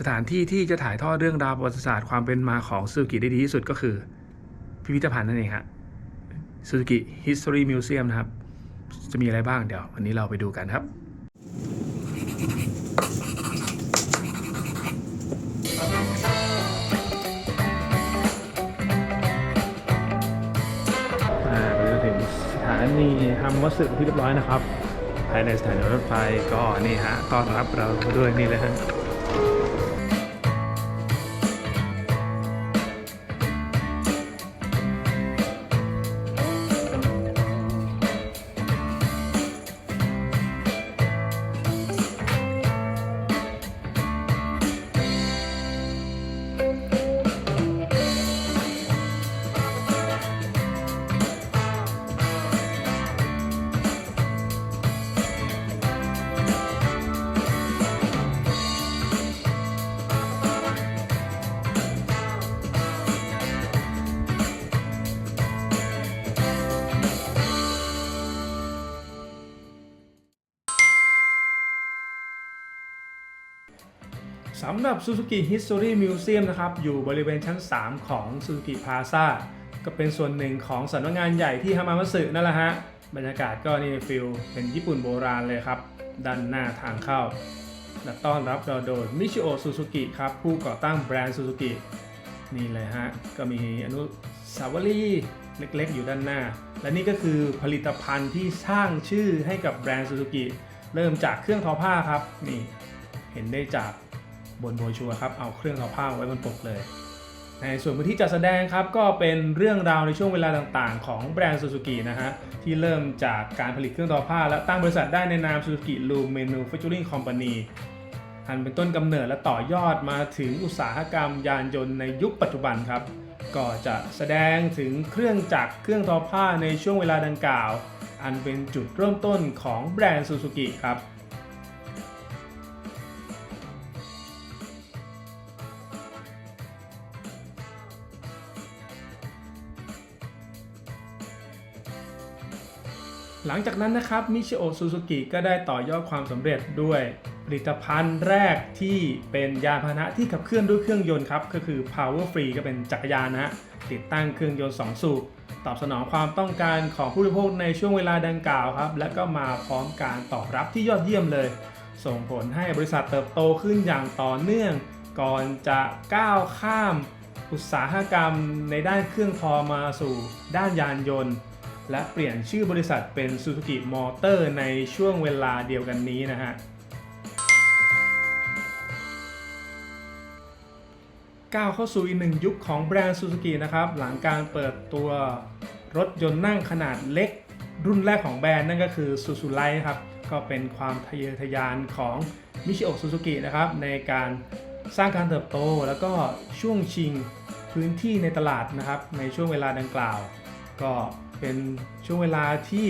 สถานที่ที่จะถ่ายทอดเรื่องราวประวัติศาสตร์ความเป็นมาของซูซูกิได้ดีที่สุดก็คือ พิพิธภัณฑ์นั่นเองฮะซูซูกิ History Museum นะครับ จะมีอะไรบ้างเดี๋ยว วันนี้เราไปดูกันครับอ่าเราถึงสถานีทำวัสดุที่เรียบร้อยนะครับ ภายในสถานีรถไฟก็นี่ฮะต้อนรับเราด้วยนี่เลยฮะ สำหรับ Suzuki History Museum นะครับ อยู่บริเวณชั้น 3 ของ Suzuki Plaza ก็เป็นส่วนหนึ่งของสำนักงานใหญ่ที่ฮามามัสึนั่นแหละฮะ บรรยากาศก็นี่ฟิลเป็นญี่ปุ่นโบราณเลยครับ ด้านหน้าทางเข้า และต้อนรับเราโดยมิชิโอซูซูกิครับ ผู้ก่อตั้งแบรนด์ซูซูกินี่เลยฮะ ก็มีอนุสาวรีย์เล็กๆ อยู่ด้านหน้า และนี่ก็คือผลิตภัณฑ์ที่สร้างชื่อให้กับแบรนด์ซูซูกิเริ่มจากเครื่องทอผ้าครับนี่เห็นได้จาก บนโบชัวครับเอาเครื่องทอผ้าไว้บนปกเลย ในส่วนพื้นที่จัดแสดงครับก็เป็นเรื่องราวในช่วงเวลาต่างๆ ของแบรนด์ซูซูกินะฮะที่เริ่มจากการผลิตเครื่องทอผ้า และตั้งบริษัทได้ในนาม Suzuki Loom Manufacturing Company อันเป็นต้นกำเนิดและต่อยอดมาถึงอุตสาหกรรมยานยนต์ในยุคปัจจุบันครับ ก็จะแสดงถึงเครื่องจักรเครื่องทอผ้าในช่วงเวลาดังกล่าว อันเป็นจุดเริ่มต้นของแบรนด์ซูซูกิครับ หลังจากนั้นนะครับมิชิโอซูซูกิก็ได้ต่อยอดความสำเร็จด้วยผลิตภัณฑ์แรกที่เป็นยานพาหนะที่ขับเคลื่อนด้วยเครื่องยนต์ครับ ก็คือ Power Free ก็เป็นจักรยานนะฮะติดตั้งเครื่องยนต์ 2 สูบตอบสนองความต้องการของผู้บริโภคในช่วงเวลาดังกล่าวครับ และก็มาพร้อมการตอบรับที่ยอดเยี่ยมเลย ส่งผลให้บริษัทเติบโตขึ้นอย่างต่อเนื่อง ก่อนจะก้าวข้าม อุตสาหกรรมในด้านเครื่องทอมาสู่ด้านยานยนต์ และเปลี่ยนชื่อบริษัทเป็น Suzuki Motor ในช่วงเวลาเดียวกันนี้นะฮะก้าวเข้าสู่อีกหนึ่งยุคของแบรนด์ Suzuki นะครับหลังการเปิดตัวรถยนต์นั่งขนาดเล็ก รุ่นแรกของแบรนด์นั่นก็คือ Suzu Light ครับก็เป็นความทะเยอทะยานของมิชิโอซูซูกินะครับในการสร้างการเติบโตแล้วก็ช่วงชิงพื้นที่ในตลาดนะครับในช่วงเวลาดังกล่าว ก็ เป็นช่วงเวลาที่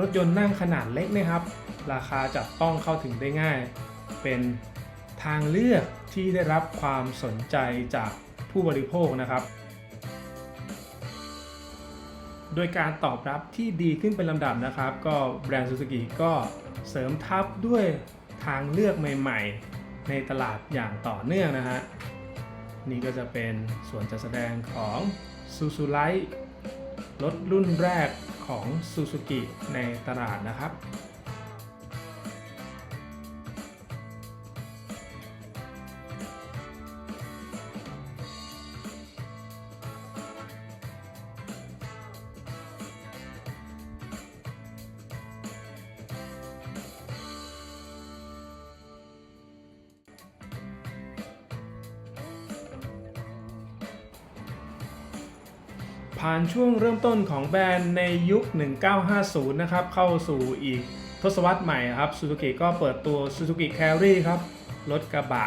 รถยนต์นั่งขนาดเล็กนะครับ ราคาจับต้องเข้าถึงได้ง่าย เป็นทางเลือกที่ได้รับความสนใจจากผู้บริโภคนะครับ โดยการตอบรับที่ดีขึ้นเป็นลำดับนะครับ ก็แบรนด์ซูซูกิก็เสริมทับด้วยทางเลือกใหม่ๆ ในตลาดอย่างต่อเนื่องนะฮะนี่ก็จะเป็นส่วนจัดแสดงของ Suzu Light รถรุ่นแรกของ Suzuki ในตลาดนะครับ ผ่านช่วงเริ่มต้นของแบรนด์ในยุค 1950 นะครับ เข้าสู่อีกทศวรรษใหม่ครับ Suzuki ก็เปิดตัว Suzuki Carry ครับ รถกระบะ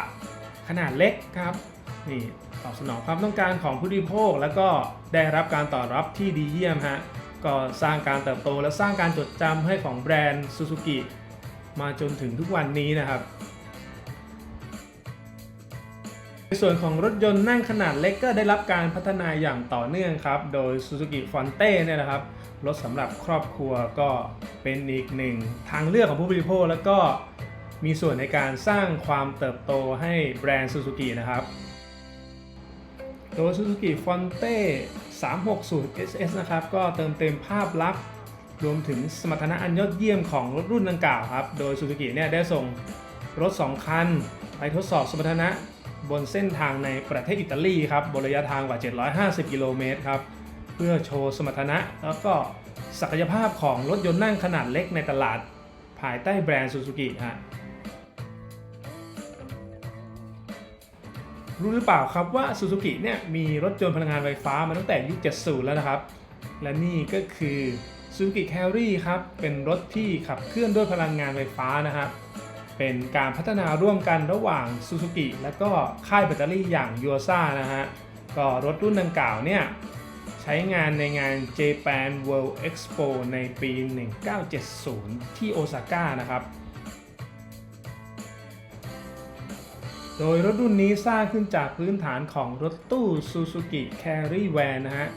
ขนาดเล็กครับ นี่ตอบสนองความต้องการของผู้บริโภค แล้วก็ได้รับการตอบรับที่ดีเยี่ยมฮะ ก็สร้างการเติบโตและสร้างการจดจำให้ของแบรนด์ Suzuki มาจนถึงทุกวันนี้นะครับ ส่วนของรถยนต์นั่งขนาดเล็กก็ได้รับการพัฒนาอย่างต่อเนื่องครับ โดย Suzuki Fonte เนี่ยนะครับ รถสำหรับครอบครัวก็เป็นอีกหนึ่งทางเลือกของผู้บริโภค แล้วก็มีส่วนในการสร้างความเติบโตให้แบรนด์ซูซูกินะครับ โดย Suzuki Fonte 360 SS นะครับ ก็เติมเต็มภาพลักษณ์รวมถึงสมรรถนะอันยอดเยี่ยมของรถรุ่นดังกล่าวครับ โดย Suzuki เนี่ยได้ส่งรถ 2 คัน ไปทดสอบสมรรถนะ บนเส้นทางในประเทศอิตาลีครับบนระยะทางกว่า 750 กิโลเมตรครับ เพื่อโชว์สมรรถนะ แล้วก็ศักยภาพของรถยนต์นั่งขนาดเล็กในตลาด ภายใต้แบรนด์ Suzuki ฮะรู้หรือเปล่าครับว่า Suzuki เนี่ยมีรถยนต์พลังงานไฟฟ้ามาตั้งแต่ยุค 70 แล้วนะครับ และนี่ก็คือ Suzuki Carry ครับ เป็นรถที่ขับเคลื่อนด้วยพลังงานไฟฟ้านะครับ เป็นการพัฒนาร่วมกันระหว่าง Suzuki และก็ค่ายแบตเตอรี่อย่าง y o s a นะฮะ ก็รถรุ่นดังกล่าวเนี่ย ใช้งานในงาน Japan World Expo ในปี 1970 ที่โอซาก้านะครับ โดยรถรุ่นนี้สร้างขึ้นจากพื้นฐานของรถตู้ Suzuki Carry Van นะฮะ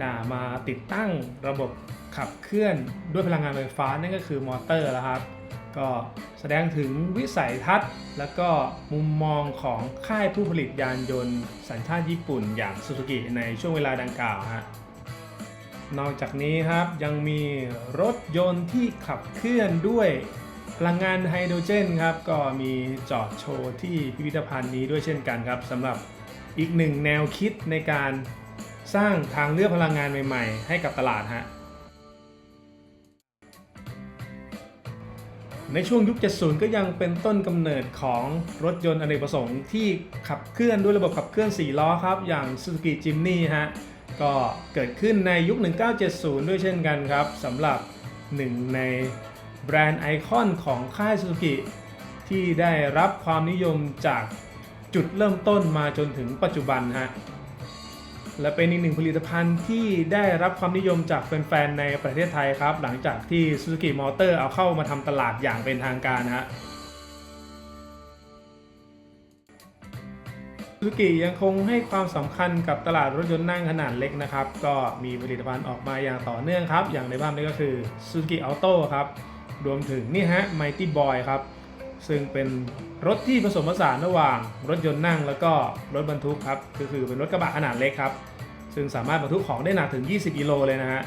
น่ามาติดตั้งระบบขับเคลื่อนด้วยพลังงานไฟฟ้านั่นก็คือมอเตอร์แล้วครับ ก็แสดงถึงวิสัยทัศน์ และก็มุมมองของค่ายผู้ผลิตยานยนต์ สัญชาติญี่ปุ่นอย่าง Suzuki ในช่วงเวลาดังกล่าวฮะนอกจากนี้ครับยังมีรถยนต์ที่ขับเคลื่อนด้วยพลังงานไฮโดรเจนครับก็มีจอดโชว์ที่พิพิธภัณฑ์นี้ด้วยเช่นกันครับสำหรับอีกหนึ่งแนวคิดในการสร้างทางเลือกพลังงานใหม่ ๆ ให้กับตลาดฮะ ในช่วงยุค 70 ก็ยังเป็นต้นกำเนิดของรถยนต์อเนกประสงค์ที่ขับเคลื่อนด้วยระบบขับเคลื่อน 4 ล้อครับ อย่าง Suzuki Jimny ฮะ ก็เกิดขึ้นในยุค 1970 ด้วยเช่นกันครับสำหรับหนึ่งในแบรนด์ไอคอนของค่าย Suzuki ที่ได้รับความนิยมจากจุดเริ่มต้นมาจนถึงปัจจุบันฮะ และเป็นอีกหนึ่งผลิตภัณฑ์ที่ได้รับความนิยมจากแฟนๆในประเทศไทยครับ หลังจากที่ Suzuki Motor เอาเข้ามาทำตลาดอย่างเป็นทางการฮะ Suzuki ยังคงให้ความสำคัญกับตลาดรถยนต์นั่งขนาดเล็กนะครับ ก็มีผลิตภัณฑ์ออกมาอย่างต่อเนื่องครับ อย่างในภาพนี้ก็คือ Suzuki Auto ครับ รวมถึงนี่ฮะ Mighty Boy ครับ ซึ่งเป็นรถที่ผสมผสานระหว่างรถยนต์นั่งแล้วก็รถบรรทุกครับก็คือเป็นรถกระบะขนาดเล็กครับ ซึ่งสามารถบรรทุกของได้หนักถึง 20 กิโลเลยนะฮะ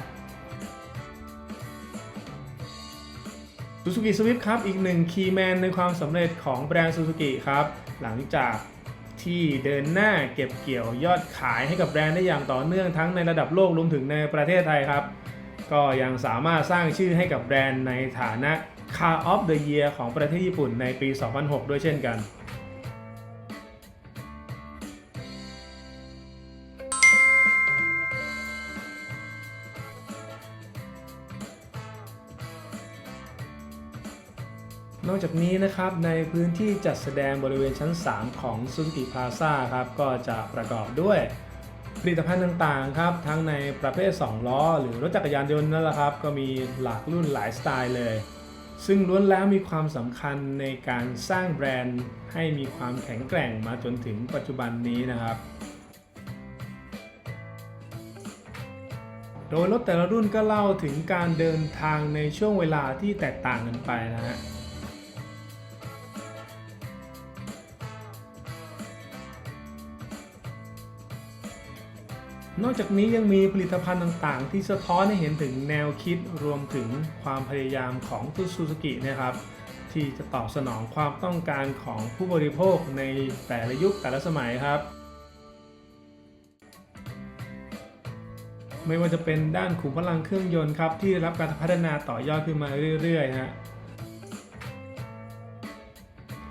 Suzuki Swift ครับ อีกหนึ่งคีย์แมนในความสำเร็จของแบรนด์ Suzuki ครับ หลังจากที่เดินหน้าเก็บเกี่ยวยอดขายให้กับแบรนด์ได้อย่างต่อเนื่องทั้งในระดับโลกรวมถึงในประเทศไทยครับ ก็ยังสามารถสร้างชื่อให้กับแบรนด์ในฐานะ Car of the Year ของประเทศญี่ปุ่นในปี 2006 ด้วยเช่นกัน นอกจากนี้นะครับในพื้นที่จัดแสดงบริเวณชั้น 3 ของ Suzuki Plaza ครับ ก็จะประกอบด้วยผลิตภัณฑ์ต่างๆครับ ทั้งในประเภท 2 ล้อ หรือรถจักรยานยนต์นั่นแหละครับ ก็มีหลากรุ่นหลายสไตล์เลย ซึ่งล้วนแล้วมีความสำคัญในการสร้างแบรนด์ให้มีความแข็งแกร่งมาจนถึงปัจจุบันนี้นะครับ โดยรถแต่ละรุ่นก็เล่าถึงการเดินทางในช่วงเวลาที่แตกต่างกันไปนะฮะ นอกจากนี้ยังมีผลิตภัณฑ์ต่างๆ ที่สะท้อนให้เห็นถึงแนวคิดรวมถึงความพยายามของซูซูกินะครับที่จะตอบสนองความต้องการของผู้บริโภคในแต่ละยุคแต่ละสมัยครับ ไม่ว่าจะเป็นด้านขุมพลังเครื่องยนต์ครับที่รับการพัฒนาต่อยอดขึ้นมาเรื่อยๆฮะ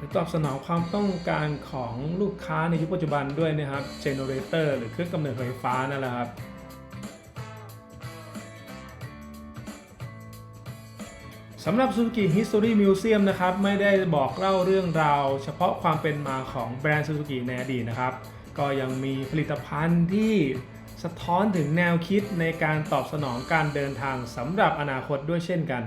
รือตอบสนองความต้องการของลูกค้าในยุคปัจจุบันด้วยนะครับเจเนเรเตอร์หรือเครื่องกำเนิดไฟฟ้านั่นแหละครับสำหรับ Suzuki History Museum นะครับไม่ได้บอกเล่าเรื่องราว เฉพาะความเป็นมาของแบรนด์ Suzuki ในอดีตนะครับ ก็ยังมีผลิตภัณฑ์ที่สะท้อนถึงแนวคิดในการตอบสนองการเดินทางสำหรับอนาคตด้วยเช่นกัน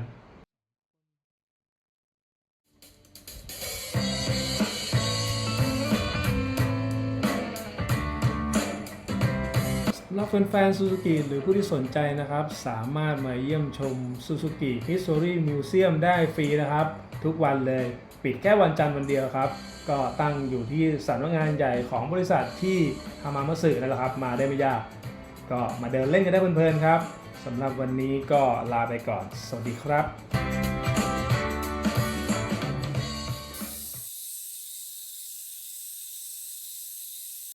ำหรับแฟนๆ Suzuki หรือผู้ที่สนใจนะครับ สามารถมาเยี่ยมชม Suzuki History Museum ได้ฟรีนะครับ ทุกวันเลย ปิดแค่วันจันทร์วันเดียวครับ ก็ตั้งอยู่ที่สำนักงานใหญ่ของบริษัทที่ฮามามัสึนั่นแหละครับ มาได้ไม่ยาก ก็มาเดินเล่นกันได้เพลินๆครับสำหรับวันนี้ก็ลาไปก่อน สวัสดีครับ